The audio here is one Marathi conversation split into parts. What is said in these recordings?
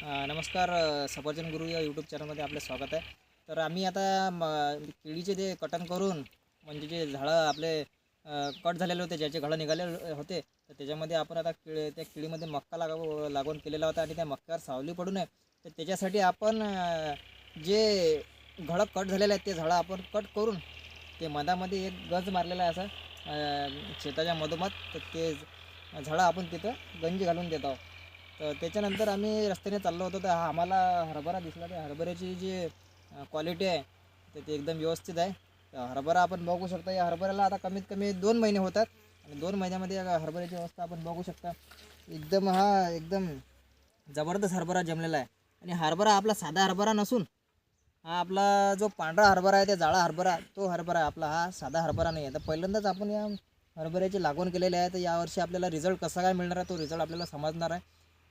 नमस्कार सफरचंद गुरु या यूट्यूब चॅनलमध्ये आपलं स्वागत आहे. तर आम्ही आता म केळीचे ते कटन करून म्हणजे जे झाडं आपले कट झालेले होते ज्याचे घडं निघाले होते तर त्याच्यामध्ये आपण आता केळी त्या केळीमध्ये मक्का लागाव लागवण केलेला होता आणि त्या मक्क्यावर सावली पडू नये. तर त्याच्यासाठी आपण जे घडं कट झालेले आहे ते झाडं आपण कट करून ते मधामध्ये एक गंज मारलेला आहे असं शेताच्या मधोमध तर ते झाडं आपण तिथं गंजी घालून देत आहोत. तर त्याच्यानंतर आम्ही रस्त्याने चाललो होतो. तर हा आम्हाला हरभरा दिसला. त्या हरभऱ्याची जी क्वालिटी आहे तर ते एकदम व्यवस्थित आहे. तर हरभरा आपण बघू शकता. या हरभऱ्याला आता कमीत कमी दोन महिने होतात. आणि दोन महिन्यामध्ये या हरभऱ्याची अवस्था आपण बघू शकता. एकदम हा एकदम जबरदस्त हरभरा जमलेला आहे. आणि हरभरा आपला साधा हरभरा नसून हा आपला जो पांढरा हरभरा आहे त्या जाळा हरभरा तो हरभरा आहे आपला हा साधा हरभरा नाही आहे. तर पहिल्यांदाच आपण या हरभऱ्याची लागवण केलेली आहे. तर यावर्षी आपल्याला रिझल्ट कसा काय मिळणार आहे तो रिझल्ट आपल्याला समजणार आहे.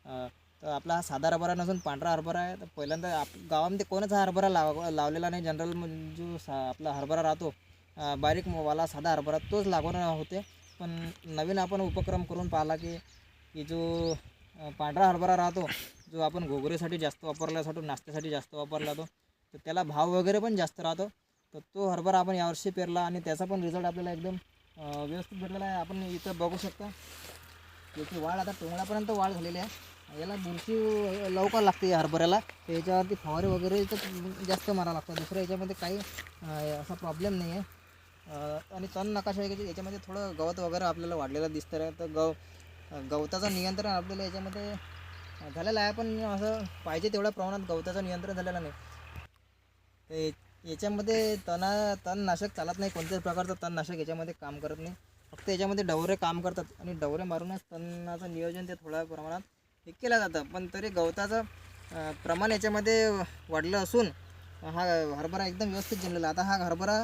तर आपला हा साधा हरभरा नसून पांढरा हरभरा आहे. तर पहिल्यांदा आप गावामध्ये कोणच हा हरभरा लाव लावलेला नाही. जनरल म्हणजे जो सा आपला हरभरा राहतो बारीक वाला साधा हरभरा तोच लागवण होते. पण नवीन आपण उपक्रम करून पाहिला की की जो पांढरा हरभरा राहतो जो आपण घोगरीसाठी जास्त वापरला जातो नाश्त्यासाठी जास्त वापरला जातो तर त्याला भाव वगैरे पण जास्त राहतो. तर तो हरभरा आपण यावर्षी पेरला आणि त्याचा पण रिझल्ट आपल्याला एकदम व्यवस्थित भेटलेला आहे. आपण इथं बघू शकता याची वाढ आता टोंगळापर्यंत वाढ झालेली आहे. याला बुरशी लवकर लागते या हरभऱ्याला. याच्यावरती फवारे वगैरे तर जास्त मारा लागतं. दुसऱ्या याच्यामध्ये काही असा प्रॉब्लेम नाही आहे आणि तण नकाशा आहे की याच्यामध्ये थोडं गवत वगैरे आपल्याला वाढलेलं दिसतं. आहे तर गव गवताचं नियंत्रण आपल्याला याच्यामध्ये झालेलं आहे. पण असं पाहिजे तेवढ्या प्रमाणात गवताचं नियंत्रण झालेलं नाही. या- याच्यामध्ये तणा तणनाशक चालत नाही. कोणत्याच प्रकारचं तणनाशक याच्यामध्ये काम करत नाही. फक्त याच्यामध्ये डवरे काम करतात. आणि डवरे मारूनच तणाचं नियोजन ते थोड्या प्रमाणात हे केलं जातं. पण तरी गवताचं प्रमाण याच्यामध्ये वाढलं असून हा हरभरा एकदम व्यवस्थित जमलेला आता हा हरभरा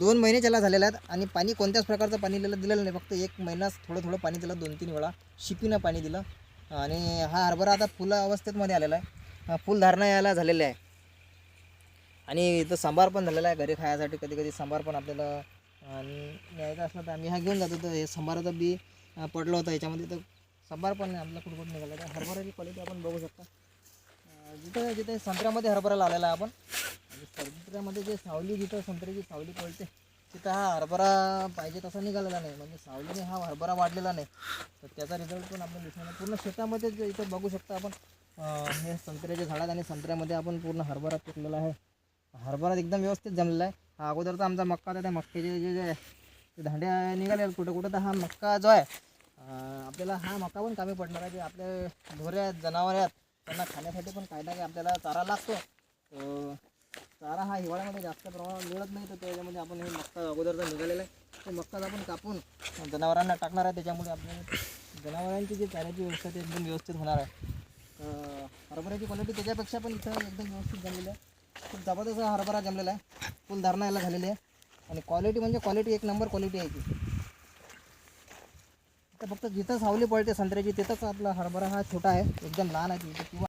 दोन महिने त्याला झालेला आहेत आणि पाणी कोणत्याच प्रकारचं पाणी दिलेलं दिलेलं नाही. फक्त एक महिनाच थोडं थोडं पाणी दिलं दोन तीन वेळा शिपीनं पाणी दिलं. आणि हा हरभरा आता फुला अवस्थेतमध्ये आलेला आहे. हा फुलधारणा यायला झालेले आहे. आणि इथं सांबार पण झालेला आहे. घरी खायसाठी कधी कधी सांबार पण आपल्याला आणि न्यायचं असलं तर आम्ही हा घेऊन जातो. तर हे सांबाराचं बी पडलं होतं. याच्यामध्ये तर सांबार पण आपला कुठं कुठं निघाला तर हरभऱ्याची क्वालिटी आपण बघू शकता. जिथं जिथे संत्र्यामध्ये हरभरा लावलेला आहे आपण संत्र्यामध्ये जे सावली जिथं संत्र्याची सावली पडते तिथं हा हरभरा पाहिजे तसा निघालेला नाही. म्हणजे सावलीने हा हरभरा वाढलेला नाही. तर त्याचा रिझल्ट पण आपण दिसणार पूर्ण शेतामध्ये इथं बघू शकता आपण हे संत्र्याचे झाडात आणि संत्र्यामध्ये आपण पूर्ण हरभरा पिकलेला आहे. हरभरा एकदम व्यवस्थित जमलेला आहे. हा अगोदरचा आमचा मक्का होता त्या मक्क्याचे जे जे ते धांड्या निघाले कुठं कुठं तर हा मक्का जो आहे आपल्याला हा मक्का पण कामी पडणार आहे. जे आपले ढोरे आहेत जनावर आहेत त्यांना खाण्यासाठी पण काही ना काही आपल्याला चारा लागतो. चारा हा हिवाळ्यामध्ये जास्त प्रमाणात मिळत नाही तर त्याच्यामध्ये आपण हे मक्का अगोदरचा निघालेला आहे. तो मक्काच आपण कापून जनावरांना टाकणार आहे. त्याच्यामुळे आपल्या जनावरांची जी चाऱ्याची व्यवस्था ती एकदम व्यवस्थित होणार आहे. हरभऱ्याची क्वालिटी त्याच्यापेक्षा पण इथं एकदम व्यवस्थित जमलेली आहे. खूप जबरदस्त हरभरा जमलेला आहे. फुल धारणा याला झालेली आहे. आणि क्वालिटी म्हणजे क्वालिटी एक नंबर क्वालिटी आहे ती. तर फक्त जिथं सावली पडते संत्र्याची तिथंच आपला हरभरा हा छोटा आहे एकदम लहान आहे. तिथं किंवा